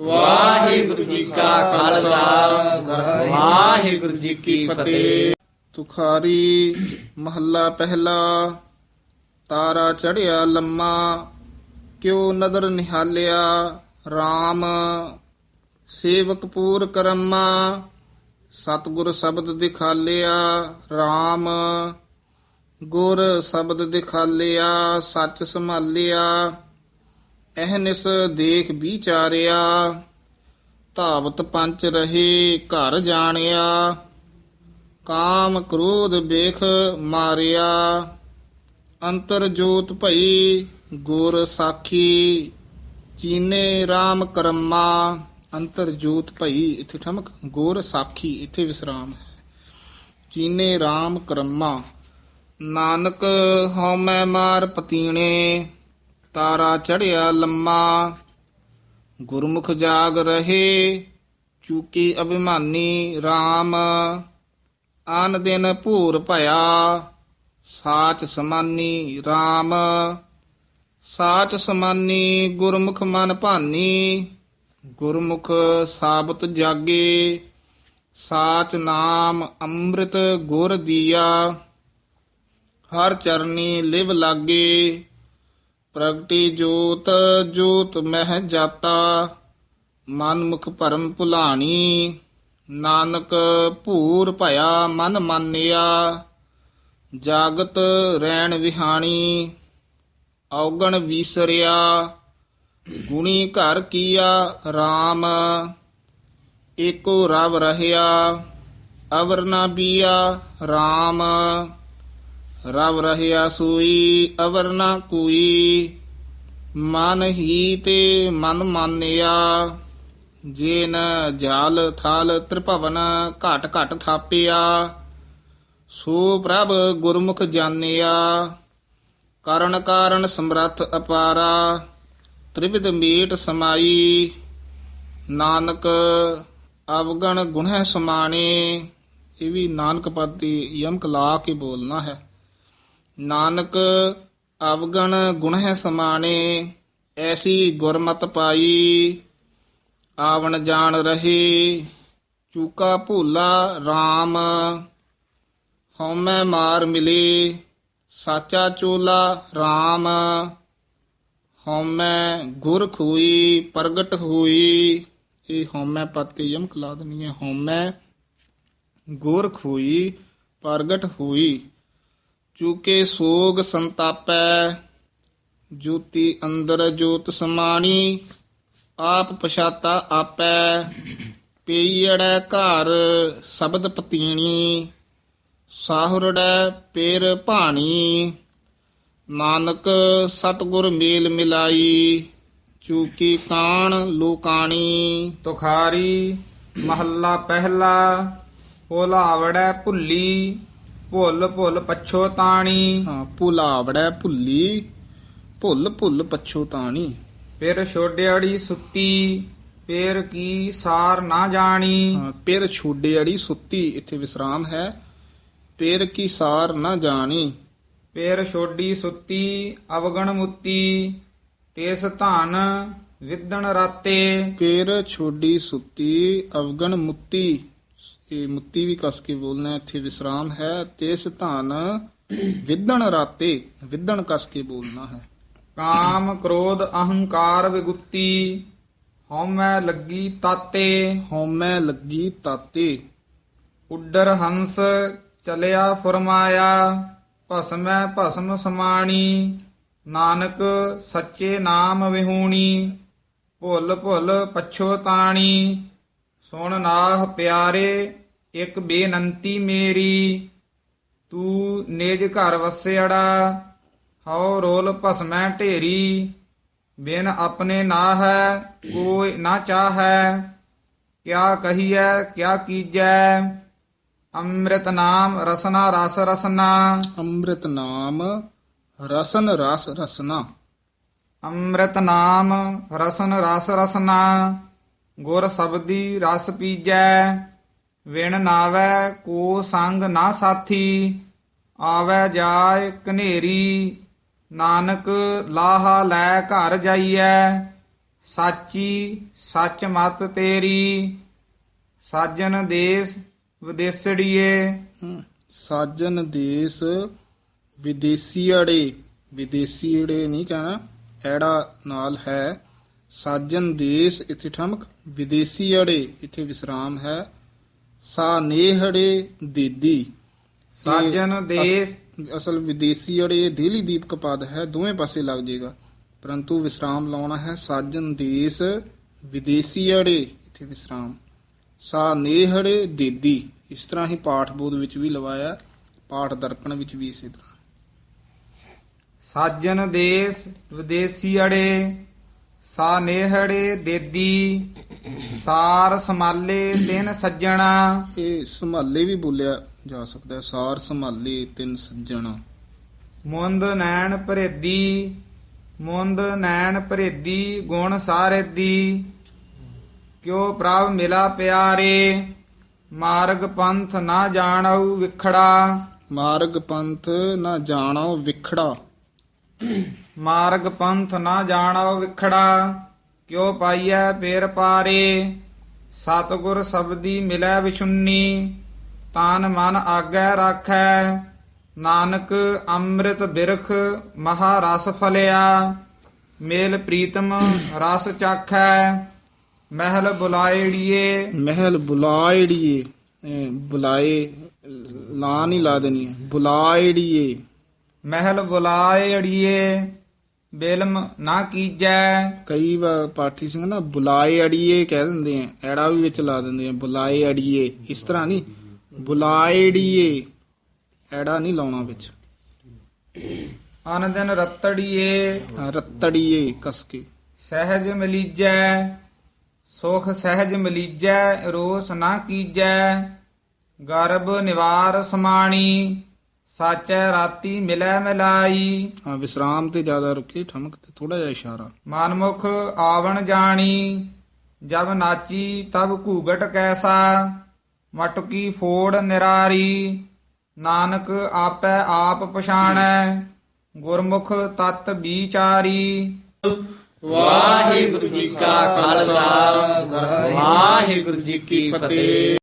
ਵਾਹਿਗੁਰੂ ਜੀ ਕਾ ਖਾਲਸਾ। ਵਾਹਿਗੁਰੂ ਜੀ ਕੀ ਫਤਿਹ। ਤੁਖਾਰੀ ਮਹੱਲਾ ਪਹਿਲਾ। ਤਾਰਾ ਚੜਿਆ ਲੰਮਾ। ਕਿਉ ਨਦਰ ਨਿਹਾਲਿਆ RAM ਸੇਵਕ ਪੂਰ ਕਰਮਾ। ਸਤਿਗੁਰ ਸ਼ਬਦ ਦਿਖਾਲਿਆ RAM ਗੁਰ ਸ਼ਬਦ ਦਿਖਾਲਿਆ, ਸੱਚ ਸੰਭਾਲਿਆ। ਅਹਨਿਸ ਦੇਖ ਵਿਚਾਰਿਆ, ਧਾਵਤ ਪੰਚ ਰਹੇ ਘਰ ਜਾਣਿਆ, ਕਾਮ ਕ੍ਰੋਧ ਵੇਖ ਮਾਰਿਆ, ਅੰਤਰ ਜੋਤ ਭਈ ਗੁਰ ਸਾਖੀ, ਚੀਨੇ RAM ਕਰਮਾ, ਅੰਤਰ ਜੋਤ ਭਈ, ਇੱਥੇ ਠਮਕ, ਗੁਰ ਸਾਖੀ, ਇੱਥੇ ਵਿਸਰਾਮ ਹੈ। ਚੀਨੇ RAM ਕਰਮਾ, ਨਾਨਕ ਹਉਮੈ ਮਾਰ ਪਤੀਣੇ ਤਾਰਾ ਚੜਿਆ ਲੰਮਾ। ਗੁਰਮੁਖ ਜਾਗ ਰਹੇ, ਚੂਕੀ ਅਭਿਮਾਨੀ RAM ਆਨ ਦਿਨ ਭੂਰ ਭਇਆ, ਸਾਚ ਸਮਾਨੀ RAM ਸਾਚ ਸਮਾਨੀ ਗੁਰਮੁਖ ਮਨ ਭਾਨੀ, ਗੁਰਮੁਖ ਸਾਬਤ ਜਾਗੇ। ਸਾਚ ਨਾਮ ਅੰਮ੍ਰਿਤ ਗੁਰ ਦੀਆ, ਹਰ ਚਰਨੀ ਲਿਵ ਲਾਗੇ। ਪ੍ਰਗਟੀ ਜੋਤ ਜੋਤ ਮਹਿ ਜਾਤਾ ਮਨ ਮੁਖ ਭਰਮ ਭੁਲਾਣੀ, ਨਾਨਕ ਭੂਰ ਭਇਆ ਮਨ ਮਾਨਿਆ, ਜਾਗਤ ਰੈਣ ਵਿਹਾਣੀ, ਔਗਣ ਵੀਸਰਿਆ, ਗੁਣੀ ਘਰ ਕੀਆ RAM ਏਕੋ ਰਵ ਰਹਿਆ, ਅਵਰ ਨਾ ਬੀਆ RAM ਰਵ ਰਹਿਆ ਸੂਈ, ਅਵਰ ਨਾ ਕੋਈ। ਮਨ ਹੀ ਤੇ ਮਨ ਮਾਨਿਆ। ਜੇਨ ਜਾਲ ਥਾਲ ਤ੍ਰਿਭਵਨ ਘਟ ਘਟ ਥਾਪਿਆ, ਸੋ ਪ੍ਰਭ ਗੁਰਮੁਖ ਜਾਣਿਆ। ਕਰਨ ਕਾਰਨ ਸਮਰੱਥ ਅਪਾਰਾ, ਤ੍ਰਿਵਿਧ ਮੀਟ ਸਮਾਈ। ਨਾਨਕ ਅਵਗਣ ਗੁਣਹਿ ਸਮਾਣੇ। ਇਹ ਵੀ ਨਾਨਕ ਪਦ ਦੀ ਯਮਕ ਲਾ ਕੇ ਬੋਲਣਾ ਹੈ। ਨਾਨਕ ਅਵਗਣ ਗੁਣਹਿ ਸਮਾਣੇ, ਐਸੀ ਗੁਰਮਤ ਪਾਈ, ਆਵਣ ਜਾਣ ਰਹੇ, ਚੂਕਾ ਭੂਲਾ RAM ਹਉਮੈ ਮਾਰ ਮਿਲੇ, ਸਾਚਾ ਚੋਲਾ RAM ਹਉਮੈ ਗੁਰ ਖੋਈ, ਪ੍ਰਗਟ ਹੋਈ, ਇਹ ਹਉਮੈ ਪਤੀ ਯਮ ਲਾ ਦਨੀ ਹੈ, ਹਉਮੈ ਗੁਰ ਖੋਈ, ਪ੍ਰਗਟ ਹੋਈ। ਚੂਕੇ ਸੋਗ ਸੰਤਾਪੈ, ਜੋਤੀ ਅੰਦਰ ਜੋਤ ਸਮਾਣੀ, ਆਪ ਪਛਾਤਾ ਆਪੈ ਪੀੜੈ ਘਰ ਸ਼ਬਦ ਪਤੀਣੀ, ਸਾਹੁਰੜੈ ਪੇਰ ਭਾਣੀ, ਨਾਨਕ ਸਤਗੁਰ ਮੇਲ ਮਿਲਾਈ, ਚੂਕੀ ਕਾਣ ਲੋਕਾਣੀ। ਤੁਖਾਰੀ ਮਹੱਲਾ ਪਹਿਲਾ ਭੁਲਾਵੜੈ ਭੁੱਲੀ ਭੁੱਲ ਭੁੱਲ ਪਛੋ ਤਾਣੀ। ਹਾਂ ਭੁਲਾਵੜੈ ਭੁੱਲੀ। ਭੁੱਲ ਭੁੱਲ ਪਛੋਤਾਣੀ ਫਿਰ ਛੋਡਿਆੜੀ ਸੁੱਤੀ ਪੇਰ ਕੀ ਸਾਰ ਨਾ ਜਾਣੀ। ਹਾਂ, ਪਿਰ ਛੋਡੇ ਅੜੀ ਸੁੱਤੀ ਇੱਥੇ ਵਿਸਰਾਮ ਹੈ। ਪਿਰ ਕੀ ਸਾਰ ਨਾ ਜਾਣੀ। ਪੇਰ ਛੋਡੀ ਸੁੱਤੀ ਅਵਗਣ ਮੁੱਤੀ ਤਿਸ ਧਨ ਵਿਦਣ ਰਾਤੇ। ਪਿਰ ਛੋਡੀ ਸੁੱਤੀ ਅਵਗਣ ਮੁੱਤੀ। ਇਹ ਮੁੱਤੀ ਵੀ ਕਸ ਕੇ ਬੋਲਣਾ ਇੱਥੇ ਵਿਸਰਾਮ ਹੈ ਤੇਸ ਧਨ ਵਿਦਣ ਰਾਤੇ ਵਿਦਣ ਕਸ ਕੇ ਬੋਲਣਾ ਹੈ। ਕਾਮ ਕ੍ਰੋਧ ਅਹੰਕਾਰ ਵਿਗੁੱਤੀ ਹਉਮੈ ਲੱਗੀ ਤਾਤੇ। ਹਉਮੈ ਲੱਗੀ ਤਾਤੇ। ਉੱਡਰ ਹੰਸ ਚਲਿਆ ਫਰਮਾਇਆ ਭਸਮੈ ਭਸਮ ਸਮਾਣੀ ਨਾਨਕ ਸੱਚੇ ਨਾਮ ਵਿਹੂਣੀ। ਭੁੱਲ ਭੁੱਲ ਪਛੋਤਾਣੀ ਸੁਣ ਨਾਹ ਪਿਆਰੇ ਇੱਕ ਬੇਨੰਤੀ ਮੇਰੀ ਤੂੰ ਨਿਜ ਘਰ ਵਸਿਆੜਾ ਹਉ ਰੋਲ ਭਸਮੈ ਢੇਰੀ ਬਿਨ ਆਪਣੇ ਨਾ ਹੈ ਕੋਈ ਨਾ ਚਾਹੈ ਕਿਆ ਕਹੀਐ ਕਿਆ ਕੀਜੈ ਅੰਮ੍ਰਿਤ ਨਾਮ ਰਸਨਾ ਰਸ ਰਸਨਾ। ਅੰਮ੍ਰਿਤ ਨਾਮ ਰਸਨ ਰਸ ਰਸਨਾ। ਅੰਮ੍ਰਿਤ ਨਾਮ ਰਸਨ ਰਸ ਰਸਨਾ। ਗੁਰ ਸਬਦੀ ਰਸ ਪੀਜੈ ਵਿਣ ਨਾਵੈ ਕੋ ਸੰਗ ਨਾ ਸਾਥੀ, ਆਵੈ ਜਾਏ ਕਨੇਰੀ ਨਾਨਕ ਲਾਹਾ ਲੈ ਘਰ ਜਾਈਐ, ਸਾਚੀ ਸੱਚ ਮਤ ਤੇਰੀ, ਸਾਜਨ ਦੇਸ ਵਿਦੇਸੜੀਏ। ਸਾਜਨ ਦੇਸ ਵਿਦੇਸੀੜੇ ਵਿਦੇਸੀੜੇ ਨਹੀਂ ਕਹਿਣਾ, ਐੜਾ ਨਾਲ ਹੈ। ਸਾਜਨ ਦੇਸ ਇੱਥੇ ਠਮਕ ਵਿਦੇਸੀੜੇ ਇੱਥੇ ਵਿਸਰਾਮ ਹੈ। ਸਾ ਨੇਹੜੇ ਦੇਦੀ ਸਾਜਨ ਦੇਸ ਅਸਲ ਵਿਦੇਸੀੜੇ ਦੇਲੀ ਦੀਪਕ ਪਦ ਹੈ ਦੋਵੇਂ ਪਾਸੇ ਲੱਗ ਜਾਏਗਾ ਪਰੰਤੂ ਵਿਸਰਾਮ ਲਾਉਣਾ ਹੈ ਸਾਜਨ ਦੇਸ ਵਿਦੇਸੀੜੇ ਇੱਥੇ ਵਿਸਰਾਮ। ਸਾ ਨੇਹੜੇ ਦੇਦੀ। ਇਸ ਤਰ੍ਹਾਂ ਹੀ ਪਾਠ ਬੋਧ ਵਿੱਚ ਵੀ ਲਵਾਇਆ ਪਾਠ ਦਰਪਣ ਵਿੱਚ ਵੀ ਇਸੇ ਤਰ੍ਹਾਂ। ਸਾਜਨ ਦੇਸ ਵਿਦੇਸੀ ਅੜੇ ਸਾ ਨੇਹੜੇ ਦੇਦੀ। ਸਾਰ ਸਮਾਲੇ ਤਿਨ ਸੱਜਣਾ। ਇਹ ਸੰਭਾਲੇ ਵੀ ਬੋਲਿਆ ਜਾ ਸਕਦਾ ਹੈ। ਸਾਰ ਸੰਭਾਲੇ ਤਿੰਨ ਸੱਜਣਾ। ਮੁੰਦ ਨੈਣ ਭਰੇਦੀ ਮੁੰਦ ਨੈਣ ਭਰੇਦੀ ਗੁਣ ਸਾਰੇਦੀ। ਕਿਉ ਪ੍ਰਭ ਮਿਲਾ ਪਿਆਰੇ ਮਾਰਗ ਪੰਥ ਨਾ ਜਾਣਉ ਵਿਖੜਾ। ਮਾਰਗ ਪੰਥ ਨਾ ਜਾਣੋ ਵਿਖੜਾ। ਮਾਰਗ ਪੰਥ ਨਾ ਜਾਣੋ ਵਿਖੜਾ। ਕਿਉ ਪਾਈਐ ਪੇਰ ਪਾਰੇ ਸਤਿਗੁਰ ਸਬਦੀ ਮਿਲੈ ਵਿਛੁੰਨੀ ਤਾਨ ਮਨ ਆਗੈ ਰਾਖੈ ਨਾਨਕ ਅੰਮ੍ਰਿਤ ਬਿਰਖ ਮਹਾ ਰਸ ਫਲਿਆ ਮੇਲ ਪ੍ਰੀਤਮ ਰਸ ਚਾਖੈ ਮਹਿਲ ਬੁਲਾਇੜੀਏ। ਮਹਿਲ ਬੁਲਾਇੜੀਏ ਇਹ ਬੁਲਾਏ ਲਾ ਨਹੀਂ ਲਾ ਦੇਣੀ ਹੈ ਬੁਲਾਇੜੀਏ। ਮਹਿਲ ਬੁਲਾਇੜੀਏ ਬਿਲਮ ਨਾ ਕੀਜੈ। ਕਈ ਵਾਰ ਪਾਠੀ ਸਿੰਘ ਨਾ ਬੁਲਾਏ ਅੜੀਏ ਕਹਿ ਦਿੰਦੇ ਆ ਐੜਾ ਵੀ ਵਿੱਚ ਲਾ ਦਿੰਦੇ ਆ ਬੁਲਾਏ ਅੜੀਏ ਇਸ ਤਰ੍ਹਾਂ ਨਹੀਂ ਬੁਲਾਇੜੀਏ ਐੜਾ ਨਹੀਂ ਲਾਉਣਾ ਵਿੱਚ। ਅਨ ਦਿਨ ਰਤੜੀਏ ਰੱਤੜੀਏ ਕਸ ਕੇ। ਸਹਿਜ ਮਲੀਜੈ ਸੁਖ ਸਹਿਜ ਮਲੀਜੈ ਰੋਸ ਨਾ ਕੀਜੈ ਗਰਭ ਨਿਵਾਰ ਸਮਾਣੀ। ਸਾਚੈ ਰਾਤੀ ਮਿਲੈ ਮਿਲਾਈ। ਹਾਂ ਵਿਸਰਾਮ ਤੇ ਜ਼ਿਆਦਾ ਰੁਕੇ ਠਮਕ ਤੇ ਥੋੜਾ ਜਿਹਾ ਇਸ਼ਾਰਾ। ਮਨਮੁਖ ਆਵਣ ਜਾਣੀ ਜਬ ਨਾਚੀ ਤਬ ਘੂਗਟ ਕੈਸਾ। ਮਟਕੀ ਫੋੜ ਨਿਰਾਰੀ ਨਾਨਕ ਆਪੈ ਆਪ ਪਛਾਣੈ। ਗੁਰਮੁਖ ਤਤ ਵਿਚਾਰੀ ਵਾਹਿਗੁਰੂ ਜੀ ਕਾ ਖਾਲਸਾ ਵਾਹਿਗੁਰੂ ਜੀ ਕੀ ਫਤਿਹ।